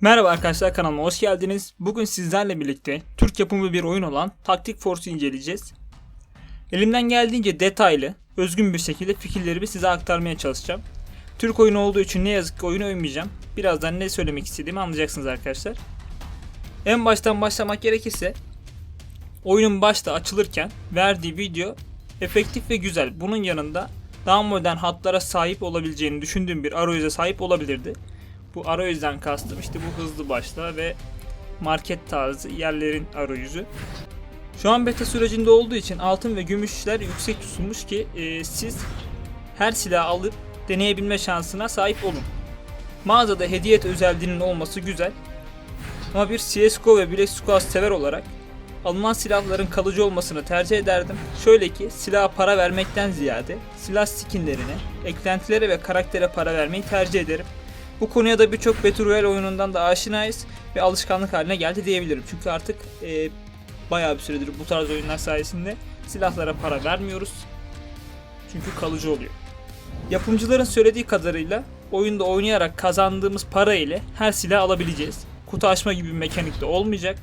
Merhaba arkadaşlar kanalıma hoş geldiniz. Bugün sizlerle birlikte Türk yapımı bir oyun olan Taktik Force'u inceleyeceğiz. Elimden geldiğince detaylı, özgün bir şekilde fikirlerimi size aktarmaya çalışacağım. Türk oyunu olduğu için ne yazık ki oyunu övmeyeceğim. Birazdan ne söylemek istediğimi anlayacaksınız arkadaşlar. En baştan başlamak gerekirse oyunun başta açılırken verdiği video efektif ve güzel. Bunun yanında daha modern hatlara sahip olabileceğini düşündüğüm bir arayüze sahip olabilirdi. Bu arayüzden kastım işte bu hızlı başla ve market tarzı yerlerin arayüzü. Şu an beta sürecinde olduğu için altın ve gümüşler yüksek tutulmuş ki e, siz her silahı alıp deneyebilme şansına sahip olun. Mağazada hediye özelliğinin olması güzel. Ama bir CSGO ve Black Squad sever olarak alınan silahların kalıcı olmasını tercih ederdim. Şöyle ki silaha para vermekten ziyade silah skinlerine, eklentilere ve karaktere para vermeyi tercih ederim. Bu konuya da birçok Battle Royale oyunundan da aşinayız ve alışkanlık haline geldi diyebilirim. Çünkü artık e, bayağı bir süredir bu tarz oyunlar sayesinde silahlara para vermiyoruz. Çünkü kalıcı oluyor. Yapımcıların söylediği kadarıyla oyunda oynayarak kazandığımız para ile her silah alabileceğiz. Kutu açma gibi bir mekanik de olmayacak.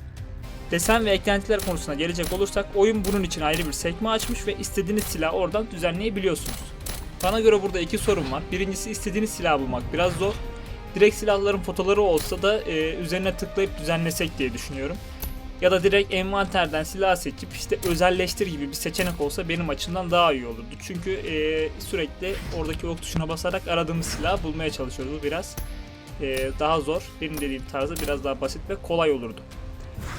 Desen ve eklentiler konusuna gelecek olursak oyun bunun için ayrı bir sekme açmış ve istediğiniz silahı oradan düzenleyebiliyorsunuz. Bana göre burada iki sorun var. Birincisi istediğiniz silahı bulmak biraz zor. Direkt silahların fotoları olsa da e, üzerine tıklayıp düzenlesek diye düşünüyorum. Ya da direkt envanterden silah seçip işte özelleştir gibi bir seçenek olsa benim açımdan daha iyi olurdu. Çünkü e, sürekli oradaki ok tuşuna basarak aradığımız silahı bulmaya çalışıyoruz. Biraz e, daha zor. Benim dediğim tarzı biraz daha basit ve kolay olurdu.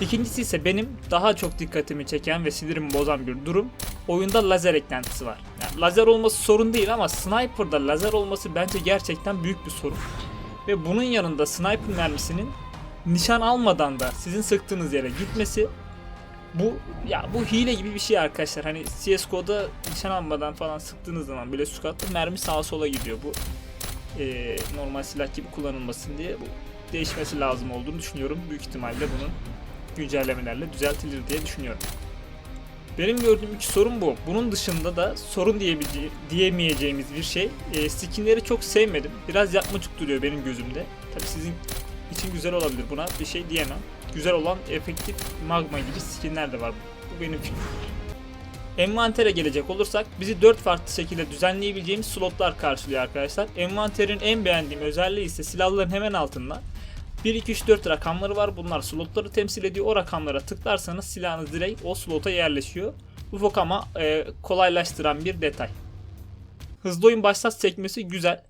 İkincisi ise benim daha çok dikkatimi çeken ve sinirimi bozan bir durum. Oyunda lazer eklentisi var. Yani lazer olması sorun değil ama sniper'da lazer olması bence gerçekten büyük bir sorun. Ve bunun yanında sniper mermisinin nişan almadan da sizin sıktığınız yere gitmesi bu ya bu hile gibi bir şey arkadaşlar. Hani CS:GO'da nişan almadan falan sıktığınız zaman bile sukatlı mermi sağa sola gidiyor. Bu e, normal silah gibi kullanılmasın diye bu değişmesi lazım olduğunu düşünüyorum. Büyük ihtimalle bunun güncellemelerle düzeltilir diye düşünüyorum. Benim gördüğüm iki sorun bu. Bunun dışında da sorun diyemeyeceğimiz bir şey. E, skinleri çok sevmedim. Biraz yapmacık duruyor benim gözümde. Tabii sizin için güzel olabilir. Buna bir şey diyemem. Güzel olan efektif magma gibi skinler de var. Bu benim fikrim. Envantere gelecek olursak bizi 4 farklı şekilde düzenleyebileceğimiz slotlar karşılıyor arkadaşlar. Envanterin en beğendiğim özelliği ise silahların hemen altında 1, 2, 3, 4 rakamları var. Bunlar slotları temsil ediyor. O rakamlara tıklarsanız silahınız direkt o slota yerleşiyor. Ufak ama e, kolaylaştıran bir detay. Hızlı oyun başlat sekmesi güzel.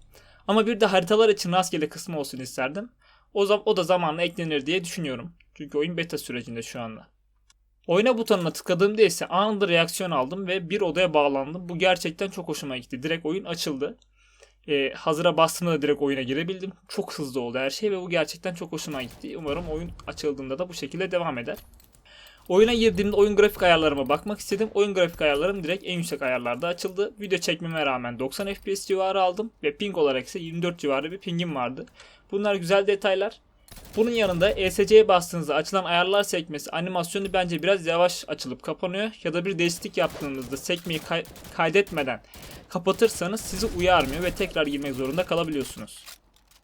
Ama bir de haritalar için rastgele kısmı olsun isterdim. O, zam o da zamanla eklenir diye düşünüyorum. Çünkü oyun beta sürecinde şu anda. Oyna butonuna tıkladığımda ise anında reaksiyon aldım ve bir odaya bağlandım. Bu gerçekten çok hoşuma gitti. Direkt oyun açıldı. Ee, hazıra bastığımda da direkt oyuna girebildim. Çok hızlı oldu her şey ve bu gerçekten çok hoşuma gitti. Umarım oyun açıldığında da bu şekilde devam eder. Oyuna girdiğimde oyun grafik ayarlarıma bakmak istedim. Oyun grafik ayarlarım direkt en yüksek ayarlarda açıldı. Video çekmeme rağmen 90 FPS civarı aldım ve ping olarak ise 24 civarı bir pingim vardı. Bunlar güzel detaylar. Bunun yanında ESC'ye bastığınızda açılan ayarlar sekmesi animasyonu bence biraz yavaş açılıp kapanıyor ya da bir değişiklik yaptığınızda sekmeyi kay- kaydetmeden kapatırsanız sizi uyarmıyor ve tekrar girmek zorunda kalabiliyorsunuz.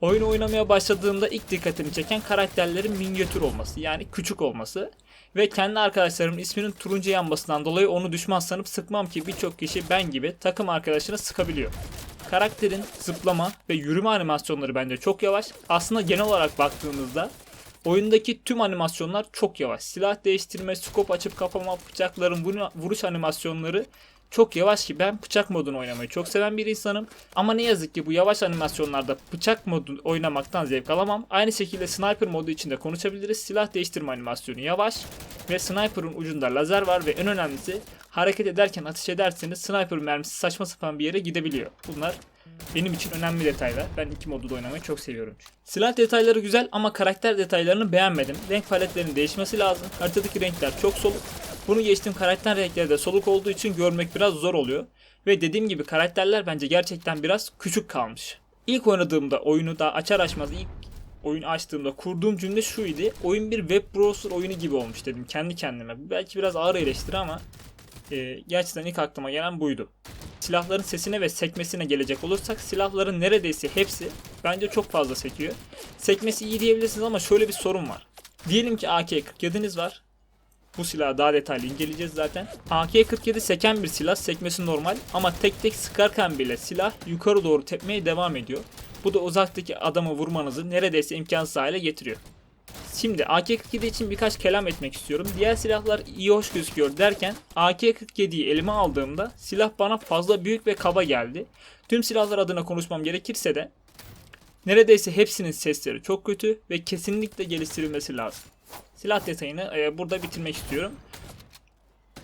Oyunu oynamaya başladığımda ilk dikkatimi çeken karakterlerin minyatür olması yani küçük olması ve kendi arkadaşlarımın isminin turuncu yanmasından dolayı onu düşman sanıp sıkmam ki birçok kişi ben gibi takım arkadaşını sıkabiliyor. Karakterin zıplama ve yürüme animasyonları bence çok yavaş. Aslında genel olarak baktığımızda oyundaki tüm animasyonlar çok yavaş. Silah değiştirme, skop açıp kapama, bıçakların vuru- vuruş animasyonları çok yavaş ki ben bıçak modunu oynamayı çok seven bir insanım. Ama ne yazık ki bu yavaş animasyonlarda bıçak modu oynamaktan zevk alamam. Aynı şekilde sniper modu içinde konuşabiliriz. Silah değiştirme animasyonu yavaş ve sniper'ın ucunda lazer var ve en önemlisi hareket ederken ateş ederseniz sniper mermisi saçma sapan bir yere gidebiliyor. Bunlar benim için önemli detaylar. Ben iki modu da oynamayı çok seviyorum. Silah detayları güzel ama karakter detaylarını beğenmedim. Renk paletlerinin değişmesi lazım. Haritadaki renkler çok soluk. Bunu geçtim karakter renkleri de soluk olduğu için görmek biraz zor oluyor. Ve dediğim gibi karakterler bence gerçekten biraz küçük kalmış. İlk oynadığımda oyunu da açar açmaz ilk oyun açtığımda kurduğum cümle şuydu. Oyun bir web browser oyunu gibi olmuş dedim kendi kendime. Belki biraz ağır eleştiri ama e, gerçekten ilk aklıma gelen buydu. Silahların sesine ve sekmesine gelecek olursak silahların neredeyse hepsi Bence çok fazla sekiyor. Sekmesi iyi diyebilirsiniz ama şöyle bir sorun var. Diyelim ki AK-47'niz var. Bu silahı daha detaylı inceleyeceğiz zaten. AK-47 seken bir silah, sekmesi normal ama tek tek sıkarken bile silah yukarı doğru tepmeye devam ediyor. Bu da uzaktaki adamı vurmanızı neredeyse imkansız hale getiriyor. Şimdi AK-47 için birkaç kelam etmek istiyorum. Diğer silahlar iyi hoş gözüküyor derken AK-47'yi elime aldığımda silah bana fazla büyük ve kaba geldi. Tüm silahlar adına konuşmam gerekirse de neredeyse hepsinin sesleri çok kötü ve kesinlikle geliştirilmesi lazım. Silah detayını e, burada bitirmek istiyorum.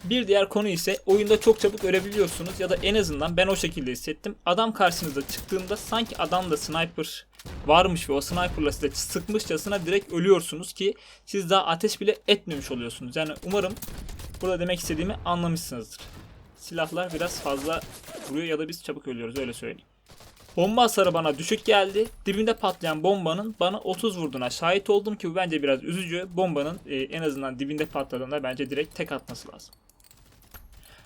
Bir diğer konu ise oyunda çok çabuk ölebiliyorsunuz ya da en azından ben o şekilde hissettim. Adam karşınıza çıktığında sanki adamda sniper varmış ve o sniperla size sıkmışçasına direkt ölüyorsunuz ki siz daha ateş bile etmemiş oluyorsunuz. Yani umarım burada demek istediğimi anlamışsınızdır. Silahlar biraz fazla vuruyor ya da biz çabuk ölüyoruz öyle söyleyeyim. Bomba hasarı bana düşük geldi. Dibinde patlayan bombanın bana 30 vurduğuna şahit oldum ki bu bence biraz üzücü. Bombanın e, en azından dibinde patladığında bence direkt tek atması lazım.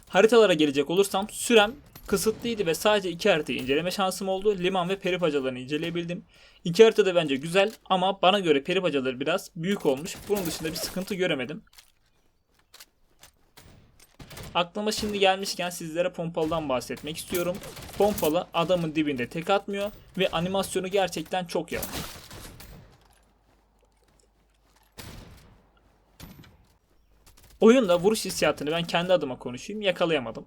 Haritalara gelecek olursam sürem kısıtlıydı ve sadece iki haritayı inceleme şansım oldu. Liman ve peripacalarını inceleyebildim. İki harita da bence güzel ama bana göre peripacaları biraz büyük olmuş. Bunun dışında bir sıkıntı göremedim. Aklıma şimdi gelmişken sizlere pompalıdan bahsetmek istiyorum. Pompalı adamın dibinde tek atmıyor ve animasyonu gerçekten çok yavaş. Oyunda vuruş hissiyatını ben kendi adıma konuşayım yakalayamadım.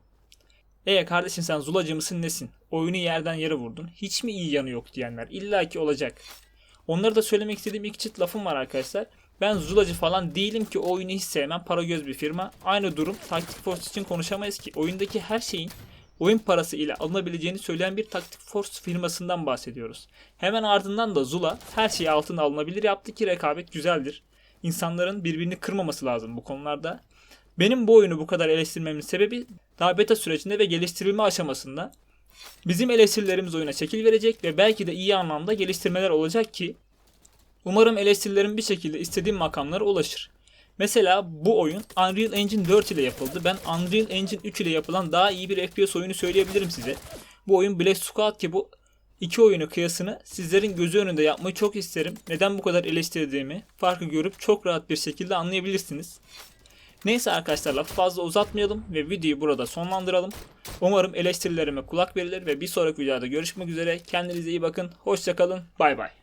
Eee kardeşim sen zulacı mısın nesin? Oyunu yerden yere vurdun. Hiç mi iyi yanı yok diyenler illaki olacak. Onları da söylemek istediğim iki çift lafım var arkadaşlar. Ben zulacı falan değilim ki oyunu hiç sevmem. Para göz bir firma. Aynı durum Tactic Force için konuşamayız ki. Oyundaki her şeyin oyun parası ile alınabileceğini söyleyen bir Tactic Force firmasından bahsediyoruz. Hemen ardından da Zula her şeyi altına alınabilir yaptı ki rekabet güzeldir. İnsanların birbirini kırmaması lazım bu konularda. Benim bu oyunu bu kadar eleştirmemin sebebi daha beta sürecinde ve geliştirilme aşamasında bizim eleştirilerimiz oyuna şekil verecek ve belki de iyi anlamda geliştirmeler olacak ki umarım eleştirilerim bir şekilde istediğim makamlara ulaşır. Mesela bu oyun Unreal Engine 4 ile yapıldı. Ben Unreal Engine 3 ile yapılan daha iyi bir FPS oyunu söyleyebilirim size. Bu oyun Black Squad ki bu iki oyunu kıyasını sizlerin gözü önünde yapmayı çok isterim. Neden bu kadar eleştirdiğimi farkı görüp çok rahat bir şekilde anlayabilirsiniz. Neyse arkadaşlar lafı fazla uzatmayalım ve videoyu burada sonlandıralım. Umarım eleştirilerime kulak verilir ve bir sonraki videoda görüşmek üzere. Kendinize iyi bakın. Hoşçakalın. Bay bay.